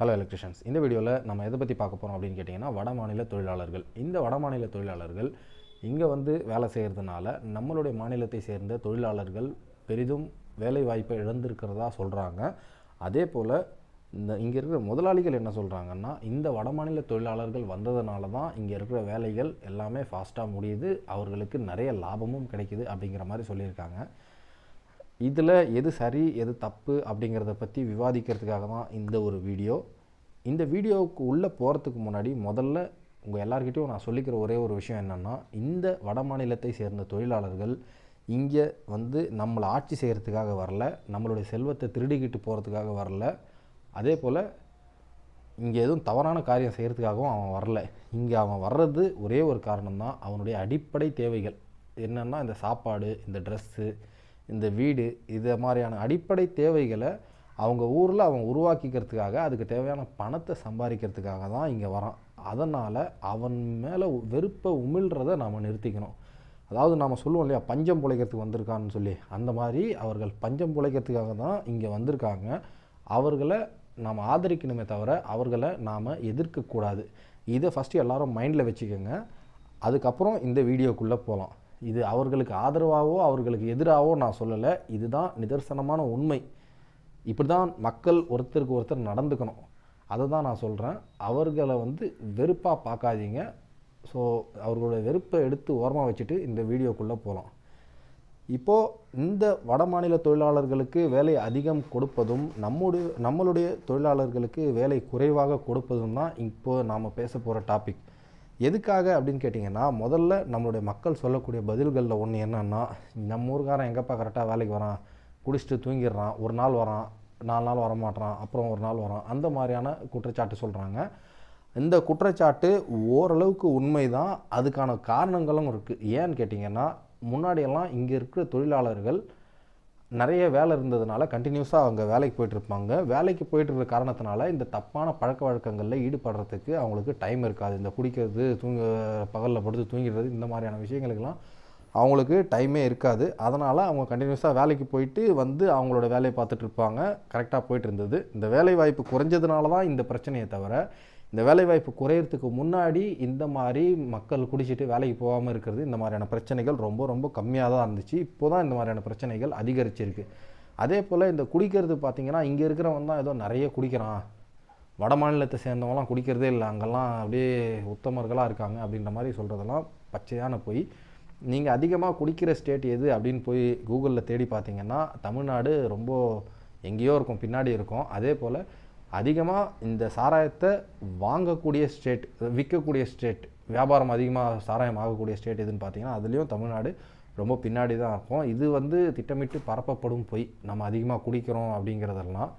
Hello electricians இந்த வீடியோவில் நம்ம எதை பற்றி பார்க்க போகிறோம் அப்படின்னு கேட்டிங்கன்னா வட மாநில தொழிலாளர்கள். இந்த வட மாநில தொழிலாளர்கள் இங்கே வந்து வேலை செய்கிறதுனால நம்மளுடைய மாநிலத்தை சேர்ந்த தொழிலாளர்கள் பெரிதும் வேலை வாய்ப்பை இழந்திருக்கிறதா சொல்கிறாங்க அதே போல் இந்த இங்கே இருக்கிற முதலாளிகள் என்ன சொல்கிறாங்கன்னா இந்த வட மாநில தொழிலாளர்கள் வந்ததுனால தான் இங்கே இருக்கிற வேலைகள் எல்லாமே ஃபாஸ்ட்டாக முடியுது. அவர்களுக்கு நிறைய லாபமும் கிடைக்குது அப்படிங்கிற மாதிரி சொல்லியிருக்காங்க. இதில் எது சரி எது தப்பு அப்படிங்கிறத பற்றி விவாதிக்கிறதுக்காக தான் இந்த ஒரு வீடியோ. இந்த வீடியோவுக்கு உள்ளே போகிறதுக்கு முன்னாடி முதல்ல உங்கள் எல்லாருக்கிட்டையும் நான் சொல்லிக்கிற ஒரே ஒரு விஷயம் என்னென்னா இந்த வட மாநிலத்தை சேர்ந்த தொழிலாளர்கள் இங்கே வந்து நம்மளை ஆட்சி செய்கிறதுக்காக வரல நம்மளுடைய செல்வத்தை திருடிக்கிட்டு போகிறதுக்காக வரல. அதே போல் இங்கே எதுவும் தவறான காரியம் செய்கிறதுக்காகவும் அவன் வரல. இங்கே அவன் வர்றது ஒரே ஒரு காரணம்தான் அவனுடைய அடிப்படை தேவைகள். என்னென்னா இந்த சாப்பாடு இந்த ட்ரெஸ்ஸு இந்த வீடு இதை மாதிரியான அடிப்படை தேவைகளை அவங்க ஊரில் அவன் உருவாக்கிக்கிறதுக்காக அதுக்கு தேவையான பணத்தை சம்பாதிக்கிறதுக்காக தான் இங்கே வரான். அதனால் அவன் மேலே வெறுப்பை உமிழ்கிறத நாம் நிறுத்திக்கணும். அதாவது நாம் சொல்லுவோம் இல்லையா பஞ்சம் பிழைக்கிறதுக்கு வந்திருக்கான்னு சொல்லி. அந்த மாதிரி அவர்கள் பஞ்சம் பிழைக்கிறதுக்காக தான் இங்கே வந்திருக்காங்க. அவர்களை நாம் ஆதரிக்கணுமே தவிர அவர்களை நாம் எதிர்க்கக்கூடாது. இதை ஃபஸ்ட்டு எல்லோரும் மைண்டில் வச்சுக்கோங்க. அதுக்கப்புறம் இந்த வீடியோக்குள்ளே போகலாம் இது அவர்களுக்கு ஆதரவாகவோ அவர்களுக்கு எதிராகவோ நான் சொல்லலை. இதுதான் நிதர்சனமான உண்மை. இப்படி தான் மக்கள் ஒருத்தருக்கு ஒருத்தர் நடந்துக்கணும். அதை தான் நான் சொல்கிறேன் அவர்களை வந்து வெறுப்பாக பார்க்காதீங்க. ஸோ அவர்களுடைய வெறுப்பை எடுத்து ஓரமாக வச்சுட்டு இந்த வீடியோக்குள்ளே போகலாம் இப்போது இந்த வட மாநில தொழிலாளர்களுக்கு வேலை அதிகம் கொடுப்பதும் நம்முடைய நம்மளுடைய தொழிலாளர்களுக்கு வேலை குறைவாக கொடுப்பதும் தான் இப்போ நாம் பேச போகிற டாபிக் எதுக்காக அப்படின்னு கேட்டிங்கன்னா முதல்ல நம்மளுடைய மக்கள் சொல்லக்கூடிய பதில்களில் ஒன்று என்னென்னா நம்ம ஊருக்காரன் எங்கப்பா கரெக்டாக வேலைக்கு வரான் குடிச்சிட்டு தூங்கிடுறான் ஒரு நாள் வரான் நாலு நாள் வரமாட்டான் அப்புறம் ஒரு நாள் வரான் அந்த மாதிரியான குற்றச்சாட்டு சொல்கிறாங்க இந்த குற்றச்சாட்டு ஓரளவுக்கு உண்மை தான் அதுக்கான காரணங்களும் இருக்குது ஏன்னு கேட்டிங்கன்னா முன்னாடியெல்லாம் இங்கே இருக்கிற தொழிலாளர்கள் நிறைய வேலை இருந்ததுனால கண்டினியூஸாக அவங்க வேலைக்கு போயிட்டுருப்பாங்க. வேலைக்கு போயிட்டு இருக்கிற காரணத்தினால இந்த தப்பான பழக்க வழக்கங்களில் ஈடுபடுறதுக்கு அவங்களுக்கு டைம் இருக்காது. இந்த குடிக்கிறது தூங்க பகலில் படுத்து தூங்கிடுறது இந்த மாதிரியான விஷயங்களுக்கெல்லாம் அவங்களுக்கு டைமே இருக்காது. அதனால் அவங்க கண்டினியூஸாக வேலைக்கு போயிட்டு வந்து அவங்களோட வேலையை பார்த்துட்டு இருப்பாங்க. கரெக்டாக போயிட்டு இருந்தது. இந்த வேலை வாய்ப்பு குறைஞ்சதுனால தான் இந்த பிரச்சனையை தவிர இந்த வேலைவாய்ப்பு குறையிறதுக்கு முன்னாடி இந்த மாதிரி மக்கள் குடிச்சிட்டு வேலைக்கு போகாமல் இருக்கிறது இந்த மாதிரியான பிரச்சனைகள் ரொம்ப ரொம்ப கம்மியாக தான் இருந்துச்சு. இப்போ தான் இந்த மாதிரியான பிரச்சனைகள் அதிகரிச்சிருக்கு. அதே போல் இந்த குடிக்கிறது பார்த்திங்கன்னா இங்கே இருக்கிறவன் தான் ஏதோ நிறைய குடிக்கிறான். வட மாநிலத்தை சேர்ந்தவங்களாம் குடிக்கிறதே இல்லை. அங்கெல்லாம் அப்படியே உத்தமர்களாக இருக்காங்க அப்படின்ற மாதிரி சொல்கிறதெல்லாம் பச்சையான போய். நீங்கள் அதிகமாக குடிக்கிற ஸ்டேட் எது அப்படின்னு போய் கூகுளில் தேடி பார்த்தீங்கன்னா தமிழ்நாடு ரொம்ப எங்கேயோ இருக்கும் பின்னாடி இருக்கும். அதே போல் அதிகமாக இந்த சாராயத்தை வாங்கக்கூடிய ஸ்டேட் விற்கக்கூடிய ஸ்டேட் வியாபாரம் அதிகமாக சாராயம் ஆகக்கூடிய ஸ்டேட் எதுன்னு பார்த்தீங்கன்னா அதுலேயும் தமிழ்நாடு ரொம்ப பின்னாடி தான் இருக்கும். இது வந்து திட்டமிட்டு பரப்பப்படும் பொய். நம்ம அதிகமாக குடிக்கிறோம் அப்படிங்கிறதெல்லாம்.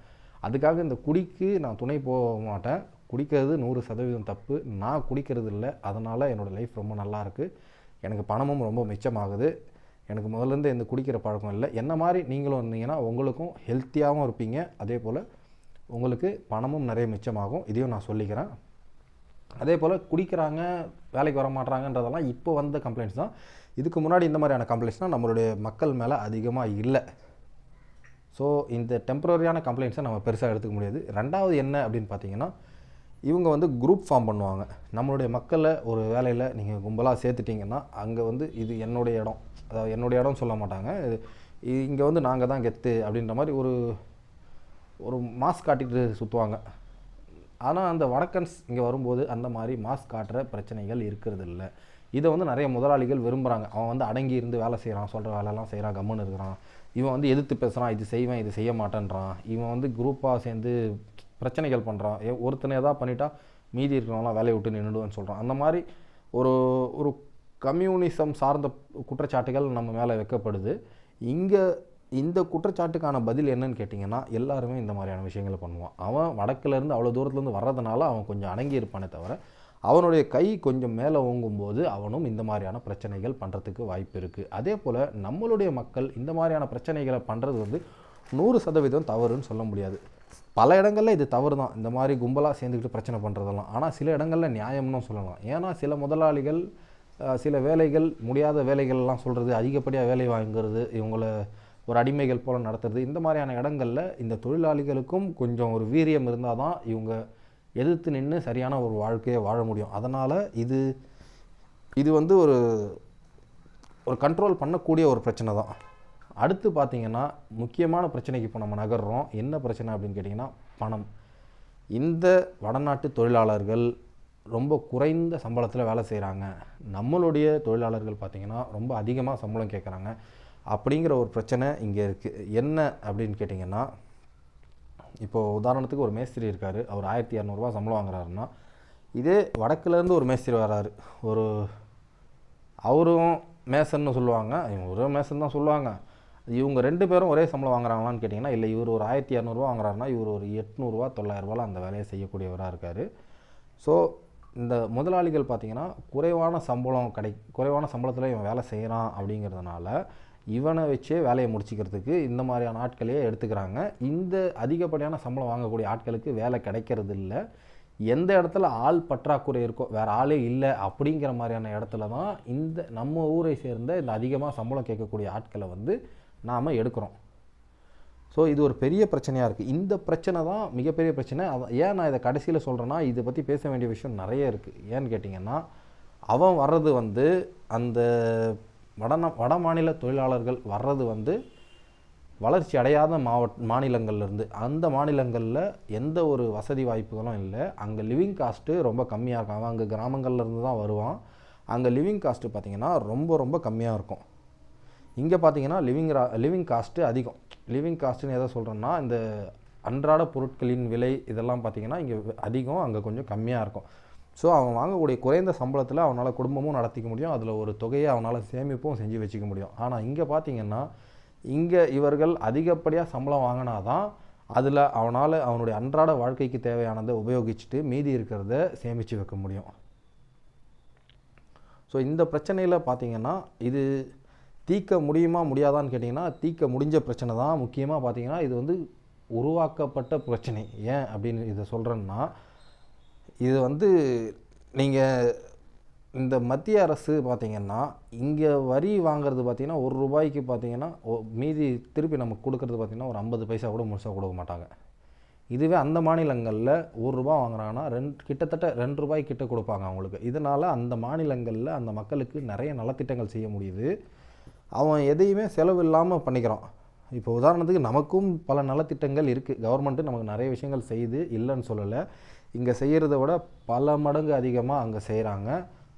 அதுக்காக இந்த குடிக்கு நான் துணை போக மாட்டேன். குடிக்கிறது நூறு சதவீதம் தப்பு. நான் குடிக்கிறது இல்லை. அதனால் என்னோடய லைஃப் ரொம்ப நல்லாயிருக்கு எனக்கு பணமும் ரொம்ப மிச்சமாகுது. எனக்கு முதல்லேருந்து இந்த குடிக்கிற பழக்கம் இல்லை. என்ன மாதிரி நீங்களும் இருந்தீங்கன்னா உங்களுக்கும் ஹெல்த்தியாகவும் இருப்பீங்க. அதே போல் உங்களுக்கு பணமும் நிறைய மிச்சமாகும். இதையும் நான் சொல்லிக்கிறேன். அதே போல் குடிக்கிறாங்க வேலைக்கு வர மாட்டாங்கன்றதெல்லாம் இப்போ வந்த கம்ப்ளைண்ட்ஸ் தான். இதுக்கு முன்னாடி இந்த மாதிரியான கம்ப்ளைண்ட்ஸ்னால் நம்மளுடைய மக்கள் மேலே அதிகமாக இல்லை. ஸோ இந்த டெம்பரரியான கம்ப்ளைண்ட்ஸை நம்ம பெருசாக எடுத்துக்க முடியாது. ரெண்டாவது என்ன அப்படின்னு பார்த்தீங்கன்னா இவங்க வந்து குரூப் ஃபார்ம் பண்ணுவாங்க. நம்மளுடைய மக்களை ஒரு வேலையில் நீங்கள் கும்பலாக சேர்த்துட்டிங்கன்னா அங்கே வந்து இது என்னுடைய இடம். அதாவது என்னுடைய இடம் சொல்ல மாட்டாங்க. இங்கே வந்து நாங்கள் தான் கெத்து அப்படின்ற மாதிரி ஒரு ஒரு மாஸ்க் காட்டிட்டு சுற்றுவாங்க ஆனால் அந்த வடக்கன்ஸ் இங்கே வரும்போது அந்த மாதிரி மாஸ்க் காட்டுற பிரச்சனைகள் இருக்கிறது இல்லை இதை வந்து நிறைய முதலாளிகள் விரும்புகிறாங்க அவன் வந்து அடங்கி இருந்து வேலை செய்கிறான் சொல்கிற வேலையெல்லாம் செய்கிறான் கம்முன்னு இருக்கிறான். இவன் வந்து எதிர்த்து பேசுகிறான் இது செய்வேன் இது செய்ய மாட்டேன்றான். இவன் வந்து குரூப்பாக சேர்ந்து பிரச்சனைகள் பண்ணுறான் ஒருத்தனை எதாவது பண்ணிட்டா மீதி இருக்கிறவங்களாம் வேலையை விட்டு நின்றுடுவேன்னு சொல்கிறான் அந்த மாதிரி ஒரு ஒரு கம்யூனிசம் சார்ந்த குற்றச்சாட்டுகள் நம்ம மேலே வைக்கப்படுது. இங்கே இந்த குற்றச்சாட்டுக்கான பதில் என்னன்னு கேட்டிங்கன்னா எல்லாருமே இந்த மாதிரியான விஷயங்களை பண்ணுவான். அவன் வடக்குலேருந்து அவ்வளோ தூரத்துலேருந்து வர்றதுனால அவன் கொஞ்சம் அடங்கி இருப்பானே தவிர அவனுடைய கை கொஞ்சம் மேலே ஓங்கும்போது அவனும் இந்த மாதிரியான பிரச்சனைகள் பண்ணுறதுக்கு வாய்ப்பு இருக்குது அதே போல் நம்மளுடைய மக்கள் இந்த மாதிரியான பிரச்சனைகளை பண்ணுறது வந்து நூறு சதவீதம் தவறுன்னு சொல்ல முடியாது. பல இடங்களில் இது தவறு தான் இந்த மாதிரி கும்பலாக சேர்ந்துக்கிட்டு பிரச்சனை பண்ணுறதெல்லாம் ஆனால் சில இடங்களில் நியாயம்னு சொல்லலாம். ஏன்னா சில முதலாளிகள் சில வேலைகள் முடியாத வேலைகள்லாம் சொல்கிறது அதிகப்படியாக வேலை வாங்குறது இவங்களை ஒரு அடிமைகள் போல் நடத்துறது. இந்த மாதிரியான இடங்களில் இந்த தொழிலாளிகளுக்கும் கொஞ்சம் ஒரு வீரியம் இருந்தால் தான் இவங்க எதிர்த்து நின்று சரியான ஒரு வாழ்க்கையை வாழ முடியும். அதனால் இது இது வந்து ஒரு ஒரு கண்ட்ரோல் பண்ணக்கூடிய ஒரு பிரச்சனை தான். அடுத்து பார்த்திங்கன்னா முக்கியமான பிரச்சனைக்கு இப்போ நம்ம நகர்றோம். என்ன பிரச்சனை அப்படின்னு கேட்டிங்கன்னா பணம். இந்த வடநாட்டு தொழிலாளர்கள் ரொம்ப குறைந்த சம்பளத்தில் வேலை செய்கிறாங்க நம்மளுடைய தொழிலாளர்கள் பார்த்திங்கன்னா ரொம்ப அதிகமாக சம்பளம் கேட்குறாங்க அப்படிங்கிற ஒரு பிரச்சனை இங்கே இருக்குது என்ன அப்படின்னு கேட்டிங்கன்னா இப்போது உதாரணத்துக்கு ஒரு மேஸ்திரி இருக்கார். அவர் ஆயிரத்தி இரநூறுவா சம்பளம் வாங்குறாருன்னா இதே வடக்குலேருந்து ஒரு மேஸ்திரி வராரு. ஒரு அவரும் மேசன்னு சொல்லுவாங்க. இவங்க ஒரு மேசன் தான் சொல்லுவாங்க. இவங்க ரெண்டு பேரும் ஒரே சம்பளம் வாங்குறாங்களான்னு கேட்டிங்கன்னா இல்லை இவர் ஒரு ஆயிரத்தி இரநூறுவா வாங்குறாருன்னா இவர் ஒரு எட்நூறுரூவா தொள்ளாயிரரூபால அந்த வேலையை செய்யக்கூடியவராக இருக்கார். ஸோ இந்த முதலாளிகள் பார்த்திங்கன்னா குறைவான சம்பளம் கிடை குறைவான சம்பளத்தில் இவன் வேலை செய்கிறான் அப்படிங்கிறதுனால இவனை வச்சே வேலையை முடிச்சிக்கிறதுக்கு இந்த மாதிரியான ஆட்களையே எடுத்துக்கிறாங்க. இந்த அதிகப்படியான சம்பளம் வாங்கக்கூடிய ஆட்களுக்கு வேலை கிடைக்கிறது இல்லை எந்த இடத்துல ஆள் பற்றாக்குறை இருக்கோ வேறு ஆளே இல்லை அப்படிங்கிற மாதிரியான இடத்துல தான் இந்த நம்ம ஊரை சேர்ந்த இந்த அதிகமாக சம்பளம் கேட்கக்கூடிய ஆட்களை வந்து நாம் எடுக்கிறோம். ஸோ இது ஒரு பெரிய பிரச்சனையாக இருக்குது இந்த பிரச்சனை தான் மிகப்பெரிய பிரச்சனை. அதான் ஏன் நான் இதை கடைசியில் சொல்கிறேன்னா இதை பற்றி பேச வேண்டிய விஷயம் நிறைய இருக்குது ஏன்னு கேட்டிங்கன்னா அவன் வர்றது வந்து அந்த வட வட மாநில தொழிலாளர்கள் வர்றது வந்து வளர்ச்சி அடையாத மாவட்ட மாநிலங்கள்லேருந்து. அந்த மாநிலங்களில் எந்த ஒரு வசதி வாய்ப்புகளும் இல்லை. அங்கே லிவிங் காஸ்ட்டு ரொம்ப கம்மியாக இருக்கும். அவன் அங்கே கிராமங்கள்லேருந்து தான் வருவான். அங்கே லிவிங் காஸ்ட்டு பார்த்திங்கன்னா ரொம்ப ரொம்ப கம்மியாக இருக்கும். இங்கே பார்த்தீங்கன்னா லிவிங் ரா லிவிங் காஸ்ட்டு அதிகம். லிவிங் காஸ்ட்டுன்னு எதை சொல்கிறேன்னா இந்த அன்றாட பொருட்களின் விலை இதெல்லாம் பார்த்திங்கன்னா இங்கே அதிகம் அங்கே கொஞ்சம் கம்மியாக இருக்கும். ஸோ அவன் வாங்கக்கூடிய குறைந்த சம்பளத்தில் அவனால் குடும்பமும் நடத்திக்க முடியும். அதில் ஒரு தொகையை அவனால் சேமிப்பும் செஞ்சு வச்சுக்க முடியும். ஆனால் இங்கே பார்த்தீங்கன்னா இங்கே இவர்கள் அதிகப்படியாக சம்பளம் வாங்கினா தான் அதில் அவனால் அவனுடைய அன்றாட வாழ்க்கைக்கு தேவையானதை உபயோகிச்சுட்டு மீதி இருக்கிறத சேமித்து வைக்க முடியும். ஸோ இந்த பிரச்சனையில் பார்த்தீங்கன்னா இது தீர்க்க முடியுமா முடியாதான்னு கேட்டிங்கன்னா தீர்க்க முடிஞ்ச பிரச்சனை தான் முக்கியமாக பார்த்தீங்கன்னா இது வந்து உருவாக்கப்பட்ட பிரச்சனை. ஏன் அப்படின்னு இதை சொல்கிறேன்னா இது வந்து நீங்கள் இந்த மத்திய அரசு பார்த்திங்கன்னா இங்கே வரி வாங்குறது பார்த்திங்கன்னா ஒரு ரூபாய்க்கு பார்த்திங்கன்னா மீதி திருப்பி நமக்கு கொடுக்கறது பார்த்திங்கன்னா ஒரு ஐம்பது பைசா கூட முழுசாக கொடுக்க மாட்டாங்க. இதுவே அந்த மாநிலங்களில் ஒரு ரூபா வாங்குறாங்கன்னா ரெண்டு கிட்டத்தட்ட ரெண்டு ரூபாய் கிட்ட கொடுப்பாங்க அவங்களுக்கு. இதனால் அந்த மாநிலங்களில் அந்த மக்களுக்கு நிறைய நலத்திட்டங்கள் செய்ய முடியுது. அவன் எதையுமே செலவு இல்லாமல் பண்ணிக்கிறான். இப்போ உதாரணத்துக்கு நமக்கும் பல நலத்திட்டங்கள் இருக்குது கவர்மெண்ட்டு நமக்கு நிறைய விஷயங்கள் செய்யுது இல்லைன்னு சொல்லலை. இங்கே செய்கிறத விட பல மடங்கு அதிகமாக அங்கே செய்கிறாங்க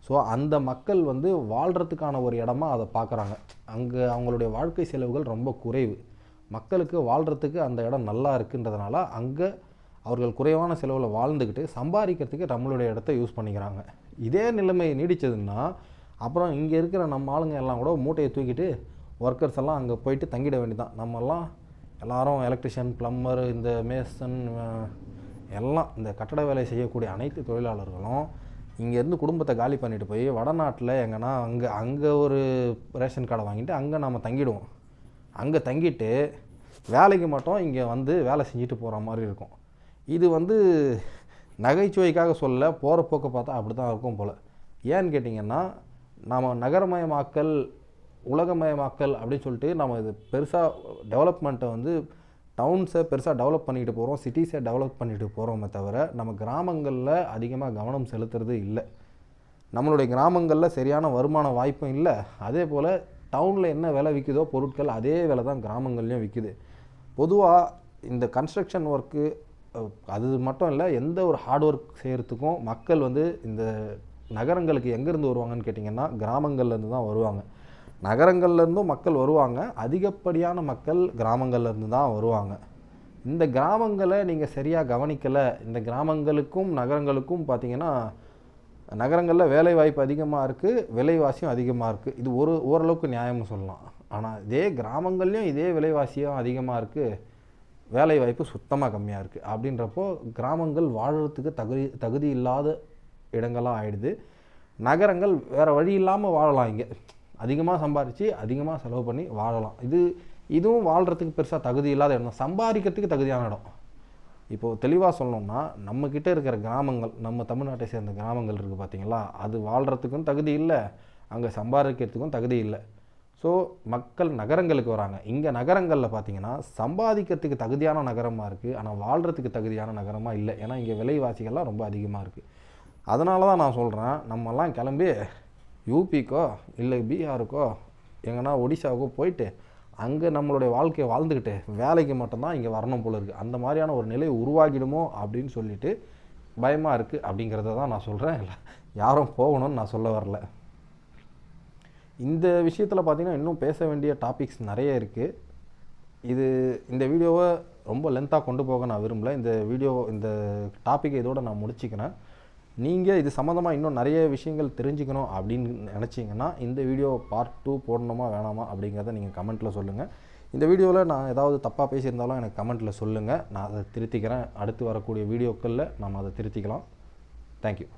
ஸோ அந்த மக்கள் வந்து வாழ்கிறதுக்கான ஒரு இடமா அதை பார்க்குறாங்க அங்கே அவங்களுடைய வாழ்க்கை செலவுகள் ரொம்ப குறைவு. மக்களுக்கு வாழ்கிறதுக்கு அந்த இடம் நல்லா இருக்குன்றதுனால அங்கே அவர்கள் குறைவான செலவில் வாழ்ந்துக்கிட்டு சம்பாதிக்கிறதுக்கு நம்மளுடைய இடத்த யூஸ் பண்ணிக்கிறாங்க. இதே நிலைமை நீடிச்சதுன்னா அப்புறம் இங்கே இருக்கிற நம்ம ஆளுங்க எல்லாம் கூட மூட்டையை தூக்கிட்டு ஒர்க்கர்ஸ் எல்லாம் அங்கே போயிட்டு தங்கிட வேண்டியதான் நம்மெல்லாம் எல்லாரும் எலக்ட்ரிஷியன் ப்ளம்பர் இந்த மேசன் எல்லாம் இந்த கட்டட வேலை செய்யக்கூடிய அனைத்து தொழிலாளர்களும் இங்கேருந்து குடும்பத்தை காலி பண்ணிட்டு போய் வடநாட்டில் எங்கன்னா அங்கே அங்கே ஒரு ரேஷன் கார்டை வாங்கிட்டு அங்கே நம்ம தங்கிடுவோம். அங்கே தங்கிட்டு வேலைக்கு மட்டும் இங்கே வந்து வேலை செஞ்சுட்டு போகிற மாதிரி இருக்கும். இது வந்து நகைச்சுவைக்காக சொல்ல போகிற போக்க பார்த்தா அப்படி தான் இருக்கும் போல். ஏன்னு கேட்டிங்கன்னா நாம் நகரமயமாக்கல் உலகமயமாக்கல் அப்படின்னு சொல்லிட்டு நம்ம இது பெருசாக டெவலப்மெண்ட்டை வந்து டவுன்ஸை பெருசாக டெவலப் பண்ணிட்டு போகிறோம் சிட்டிஸை டெவலப் பண்ணிட்டு போகிறோமே தவிர நம்ம கிராமங்களில் அதிகமாக கவனம் செலுத்துறது இல்லை. நம்மளுடைய கிராமங்களில் சரியான வருமான வாய்ப்பும் இல்லை. அதே போல் டவுனில் என்ன விலை விற்குதோ பொருட்கள் அதே விலை தான் கிராமங்கள்லையும் விற்குது பொதுவாக இந்த கன்ஸ்ட்ரக்ஷன் ஒர்க்கு அது மட்டும் இல்லை எந்த ஒரு ஹார்ட் ஒர்க் செய்கிறதுக்கும் மக்கள் வந்து இந்த நகரங்களுக்கு எங்கேருந்து வருவாங்கன்னு கேட்டிங்கன்னா கிராமங்கள்லேருந்து தான் வருவாங்க. நகரங்கள்லேருந்தும் மக்கள் வருவாங்க. அதிகப்படியான மக்கள் கிராமங்கள்லேருந்து தான் வருவாங்க. இந்த கிராமங்களை நீங்கள் சரியாக கவனிக்கலை இந்த கிராமங்களுக்கும் நகரங்களுக்கும் பார்த்தீங்கன்னா நகரங்களில் வேலைவாய்ப்பு அதிகமாக இருக்குது விலைவாசியும் அதிகமாக இருக்குது இது ஒரு ஓரளவுக்கு நியாயம்னு சொல்லலாம். ஆனால் இதே கிராமங்கள்லேயும் இதே விலைவாசியும் அதிகமாக இருக்குது வேலைவாய்ப்பு சுத்தமாக கம்மியாக இருக்குது அப்படின்றப்போ கிராமங்கள் வாழறதுக்கு தகுதி தகுதி இல்லாத இடங்களாக ஆயிடுது. நகரங்கள் வேறு வழி இல்லாமல் வாழலாம் இங்கே. அதிகமாக சம்பாரித்து அதிகமாக செலவு பண்ணி வாழலாம். இது இதுவும் வாழ்கிறதுக்கு பெருசாக தகுதி இல்லாத இடம் தான். சம்பாதிக்கிறதுக்கு தகுதியான இடம். இப்போது தெளிவாக சொல்லணும்னா நம்மக்கிட்ட இருக்கிற கிராமங்கள் நம்ம தமிழ்நாட்டை சேர்ந்த கிராமங்கள் இருக்குது பார்த்தீங்களா அது வாழ்கிறதுக்கும் தகுதி இல்லை அங்கே சம்பாதிக்கிறதுக்கும் தகுதி இல்லை. ஸோ மக்கள் நகரங்களுக்கு வராங்க. இங்கே நகரங்களில் பார்த்தீங்கன்னா சம்பாதிக்கிறதுக்கு தகுதியான நகரமாக இருக்குது ஆனால் வாழ்கிறதுக்கு தகுதியான நகரமாக இல்லை. ஏன்னா இங்கே விலைவாசிகள்லாம் ரொம்ப அதிகமாக இருக்குது அதனால தான் நான் சொல்கிறேன் நம்மலாம் கிளம்பி யூபிக்கோ இல்லை பீகாருக்கோ எங்கன்னா ஒடிசாவுக்கோ போயிட்டு அங்கே நம்மளுடைய வாழ்க்கையை வாழ்ந்துக்கிட்டு வேலைக்கு மட்டும்தான் இங்கே வரணும் போல இருக்குது அந்த மாதிரியான ஒரு நிலை உருவாகிடுமோ அப்படின்னு சொல்லிட்டு பயமாக இருக்குது அப்படிங்கிறத தான் நான் சொல்கிறேன் இல்லை யாரும் போகணும்னு நான் சொல்ல வரல. இந்த விஷயத்தில் பார்த்திங்கன்னா இன்னும் பேச வேண்டிய டாபிக்ஸ் நிறைய இருக்குது இது இந்த வீடியோவை ரொம்ப லென்த்தாக கொண்டு போக நான் விரும்பல. இந்த வீடியோ இந்த டாப்பிக்கை இதோட நான் முடிச்சுக்கிறேன். நீங்கள் இது சம்மந்தமாக இன்னும் நிறைய விஷயங்கள் தெரிஞ்சுக்கணும் அப்படின்னு நினச்சிங்கன்னா இந்த வீடியோ பார்ட் டூ போடணுமா வேணாமா அப்படிங்கிறத நீங்கள் கமெண்ட்டில் சொல்லுங்கள் இந்த வீடியோவில் நான் ஏதாவது தப்பாக பேசியிருந்தாலும் எனக்கு கமெண்ட்டில் சொல்லுங்கள் நான் அதை திருத்திக்கிறேன். அடுத்து வரக்கூடிய வீடியோக்களில் நம்ம அதை திருத்திக்கலாம். தேங்க்யூ